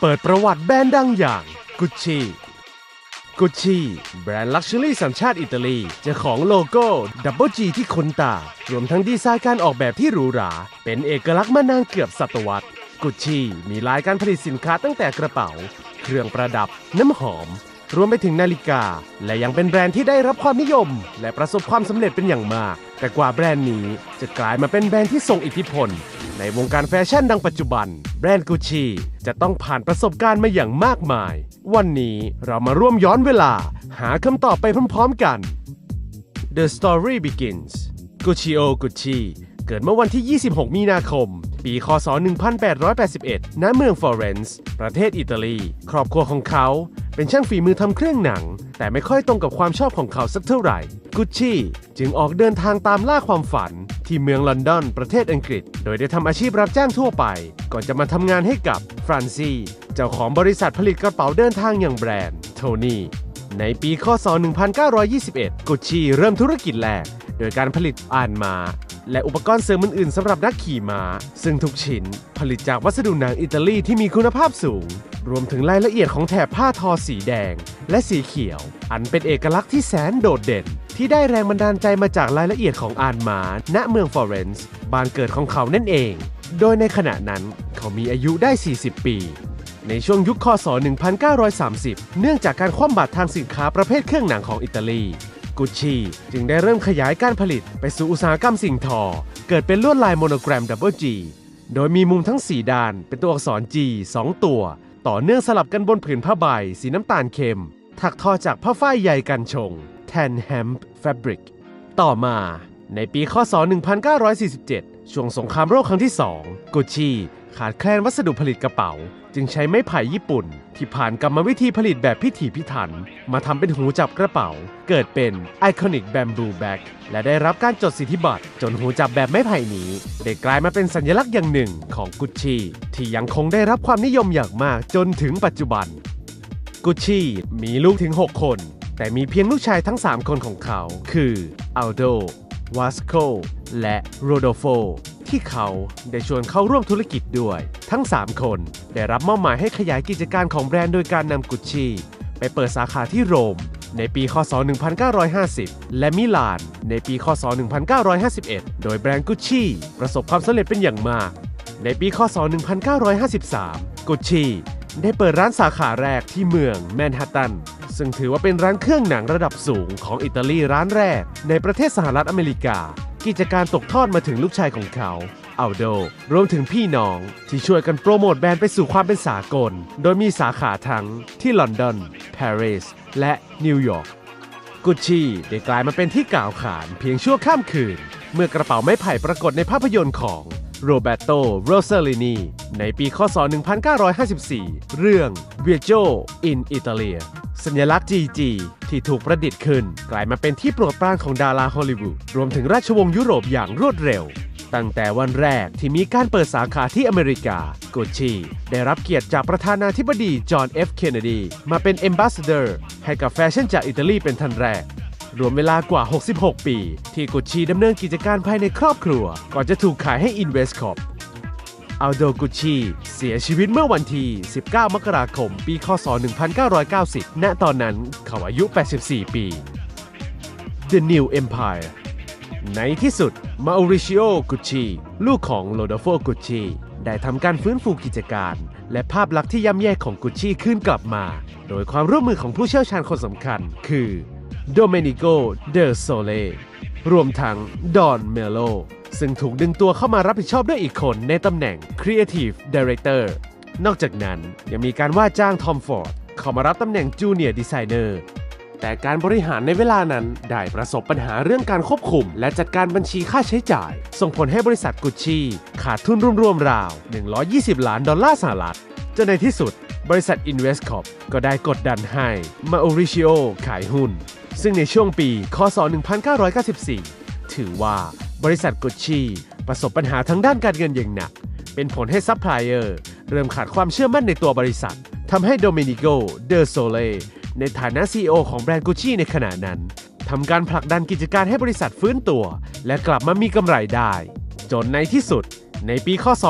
เปิดประวัติแบรนด์ดังอย่างกุชชี่กุชชี่แบรนด์ลักชัวรี่สัญชาติอิตาลีเจ้าของโลโก้ดับเบิลจีที่คุ้นตา รวมทั้งดีไซน์การออกแบบที่หรูหรา เป็นเอกลักษณ์มานานเกือบศตวรรษกุชชี่มีลายการผลิตสินค้าตั้งแต่กระเป๋า เครื่องประดับ น้ำหอม รวมไปถึงนาฬิกา และยังเป็นแบรนด์ที่ได้รับความนิยม และประสบความสำเร็จเป็นอย่างมาก แต่กว่าแบรนด์นี้จะกลายมาเป็นแบรนด์ที่ทรงอิทธิพล ในวงการแฟชั่นดังปัจจุบัน แบรนด์กุชชี่จะต้องผ่านประสบการณ์มาอย่างมากมาย วันนี้เรามาร่วมย้อนเวลา หาคำตอบไปพร้อม ๆกัน The story begins Guccio Gucci เกิดเมื่อวันที่ 26 มีนาคม ปี คศ 1881 ณ เมืองฟลอเรนซ์ ประเทศอิตาลี ครอบครัวของเขา เป็นช่างฝีมือทำเครื่องหนัง แต่ไม่ค่อยตรงกับความชอบของเขาสักเท่าไหร่กุชชี่จึงออกเดินทางตามล่าความฝัน ที่เมืองลอนดอนประเทศอังกฤษ โดยได้ทำอาชีพรับจ้างทั่วไป ก่อนจะมาทำงานให้กับฟรานซีเจ้าของบริษัทผลิตกระเป๋าเดินทางอย่างแบรนด์โทนี่ในปีคศ 1921 กุชชี่เริ่มธุรกิจแรก โดยการผลิตอ่านม้า และอุปกรณ์เสริมอื่นๆสำหรับนักขี่ม้า ซึ่งทุกชิ้นผลิตจากวัสดุหนังอิตาลีที่มีคุณภาพสูง รวมถึงรายละเอียดของแถบผ้าทอสีแดง และสีเขียว อันเป็นเอกลักษณ์ที่แสนโดดเด่น ที่ได้แรงบันดาลใจมาจากรายละเอียดของอ่านม้าณเมืองฟลอเรนซ์บ้านเกิดของเขานั่นเอง โดยในขณะนั้นเขามีอายุได้ 40 ปีในช่วงยุคคศ 1930 เนื่องจากการคว่ำบาตรทางสินค้าประเภทเครื่องหนังของอิตาลี กุชชี่จึงได้เริ่มขยายการผลิตไปสู่อุตสาหกรรมสิ่งทอ เกิดเป็นลวดลายโมโนแกรมดับเบิลจีโดยมีมุมทั้ง 4 ด้านเป็นตัวอักษร G 2 ตัว ต่อเนื่องสลับกันบนผืนผ้าใบ สีน้ำตาลเข้มถักทอจากผ้าฝ้ายใยกันชง แทนแฮมป์แฟบริก ต่อมาในปีคศ 1947 ช่วงสงครามโลกครั้งที่ 2 กุชชี่ขาดแคลนวัสดุผลิตกระเป๋า จึงใช้ไม้ไผ่ญี่ปุ่น ที่ผ่านกรรมวิธีผลิตแบบพิถีพิถัน มาทำเป็นหูจับกระเป๋า เกิดเป็น Iconic Bamboo Bag และได้รับการจดสิทธิบัตร จนหูจับแบบไม้ไผ่นี้ ได้กลายมาเป็นสัญลักษณ์อย่างหนึ่งของกุชชี่ที่ยังคงได้รับความนิยมอย่างมากจนถึงปัจจุบัน กุชชี่มีลูกถึง 6 คน แต่มีเพียงลูกชายทั้ง 3 คนของเขา คืออัลโด วาสโคและโรโดโฟที่เขาได้ชวนเข้าร่วมธุรกิจด้วย ทั้ง 3 คนได้รับมอบหมายให้ขยายกิจการของแบรนด์โดยการนำกุชชี่ไปเปิดสาขาที่โรม ในปี คศ 1950 และมิลาน ในปี คศ 1951 โดยแบรนด์กุชชี่ประสบความสำเร็จเป็นอย่างมาก ในปี คศ 1953 กุชชี่ได้เปิดร้านสาขาแรกที่เมืองแมนฮัตตัน ซึ่งถือว่าเป็นร้านเครื่องหนังระดับสูงของอิตาลีร้านแรก ในประเทศสหรัฐอเมริกา กิจการตกทอดมาถึงลูกชายของเขาอัลโดรวมถึงพี่น้องที่ช่วยกันโปรโมทแบรนด์ไปสู่ความเป็นสากล โดยมีสาขาทั้งที่ลอนดอนปารีสและนิวยอร์กกุชชี่ได้กลายมาเป็นที่กล่าวขานเพียงชั่วข้ามคืน เมื่อกระเป๋าไม้ไผ่ปรากฏในภาพยนตร์ของโรเบโตโรเซล i นีในปีคศ 1954 เรื่อง Viaggio in Italia สัญลักษณ์ GG ที่ถูกประดิษฐ์ขึ้น กลายมาเป็นที่โปรดปรานของดาราฮอลลีวูดรวมถึงราชวงศ์ยุโรปอย่างรวดเร็ว ตั้งแต่วันแรกที่มีการเปิดสาขาที่อเมริกากุชชี่ได้รับเกียรติจากประธานาธิบดีจอห์นเอฟเคนเนดีมาเป็น Ambassador ให้กับแฟชั่นจากอิตาลีเป็นท่านแรกรวมเวลากว่า 66 ปี ที่กุชชี่ดำเนินกิจการภายในครอบครัว ก่อนจะถูกขายให้ Investcorp อัลโดกุชชี่เสียชีวิตเมื่อวันที่ 19 มกราคม ปี คศ 1990 ณ ตอนนั้นเขาอายุ 84 ปี The New Empire ในที่สุด มาอริชิโอ กุชชีลูกของโลโดโฟ กุชชีได้ทำการฟื้นฟูกิจการ และภาพลักษณ์ที่ย่ำแย่ของกุชชีขึ้นกลับมา โดยความร่วมมือของผู้เชี่ยวชาญคนสำคัญ คือโดเมนิโก เดอโซเล รวมทั้ง ดอน เมโล ซึ่งถูกดึงตัวเข้ามารับผิดชอบด้วยอีกคนในตำแหน่ง Creative Director นอกจากนั้นยังมีการว่าจ้างทอมฟอร์ดเข้ามารับตำแหน่ง Junior Designer แต่การบริหารในเวลานั้นได้ประสบปัญหาเรื่องการควบคุม และจัดการบัญชีค่าใช้จ่าย ส่งผลให้บริษัทกุชชี่ขาดทุนรวมๆราว 120 ล้านดอลลาร์สหรัฐจนในที่สุด บริษัท Investcorp ก็ได้กดดันให้มาโอริชิโอขายหุ้น ซึ่งในช่วงปี คศ 1994 ถือว่า บริษัทกุชชี่ประสบปัญหาทางด้านการเงินอย่างหนัก เป็นผลให้ซัพพลายเออร์เริ่มขาดความเชื่อมั่นในตัวบริษัททำให้โดมินิโก เดอโซเลในฐานะ CEO ของแบรนด์กุชชี่ในขณะนั้นทำการผลักดันกิจการให้บริษัทฟื้นตัว และกลับมามีกำไรได้ จนในที่สุด ในปีคศ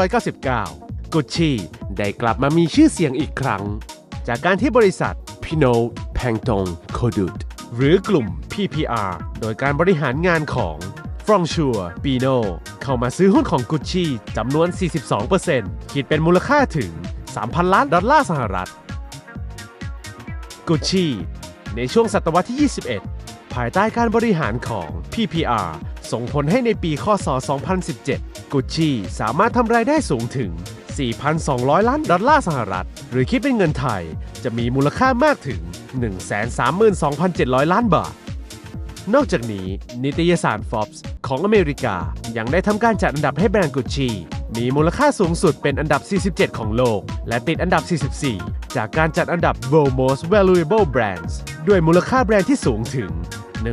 1999 กุชชี่ได้กลับมามีชื่อเสียงอีกครั้ง จากการที่บริษัทพิโนแพงตงโคดุดหรือกลุ่ม PPR โดยการบริหารงานของ ฟรองชัวปีโนเข้ามาซื้อหุ้นของกุชชี่จำนวน 42%คิดเป็นมูลค่าถึง 3,000 ล้านดอลลาร์สหรัฐ กุชชี่ในช่วงศตวรรษที่ 21 ภายใต้การบริหารของ PPR ส่งผลให้ในปีคศ 2017 กุชชี่สามารถทำรายได้สูงถึง 4,200 ล้านดอลลาร์สหรัฐ หรือคิดเป็นเงินไทยจะมีมูลค่ามากถึง 132,700 ล้านบาท นอกจากนี้ นิตยสาร Forbes ของอเมริกา ยังได้ทำการจัดอันดับให้แบรนด์กุชชี่มีมูลค่าสูงสุดเป็นอันดับ 47 ของโลก และติดอันดับ 44 จากการจัดอันดับ World Most Valuable Brands ด้วยมูลค่าแบรนด์ที่สูงถึง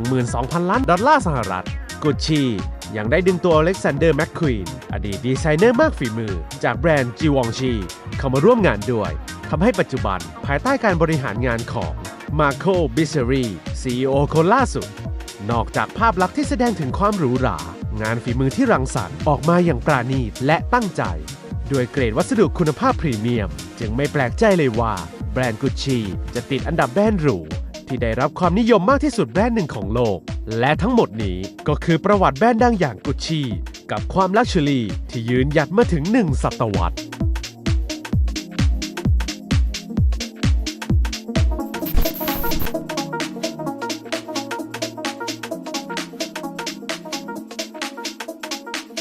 12,000 ล้านดอลลาร์สหรัฐ กุชชี่ยังได้ดึงตัวอเล็กซานเดอร์แมคควีนอดีตดีไซเนอร์มากฝีมือ จากแบรนด์จีวองชีเข้ามาร่วมงานด้วยทำให้ปัจจุบันภายใต้การบริหารงานของมาโคบิเซรี CEO คนล่าสุด นอกจากภาพลักษณ์ที่แสดงถึงความหรูหรา งานฝีมือที่รังสรรค์ออกมาอย่างปราณีตและตั้งใจด้วยเกรดวัสดุคุณภาพพรีเมียม จึงไม่แปลกใจเลยว่า แบรนด์กุชชี่จะติดอันดับแบรนด์หรูที่ได้รับความนิยมมากที่สุดแบรนด์หนึ่งของโลก และทั้งหมดนี้ก็คือประวัติแบรนด์ดังอย่างกุชชี่กับความลักชัวรี่ที่ยืนหยัดมาถึงหนึ่งศตวรรษ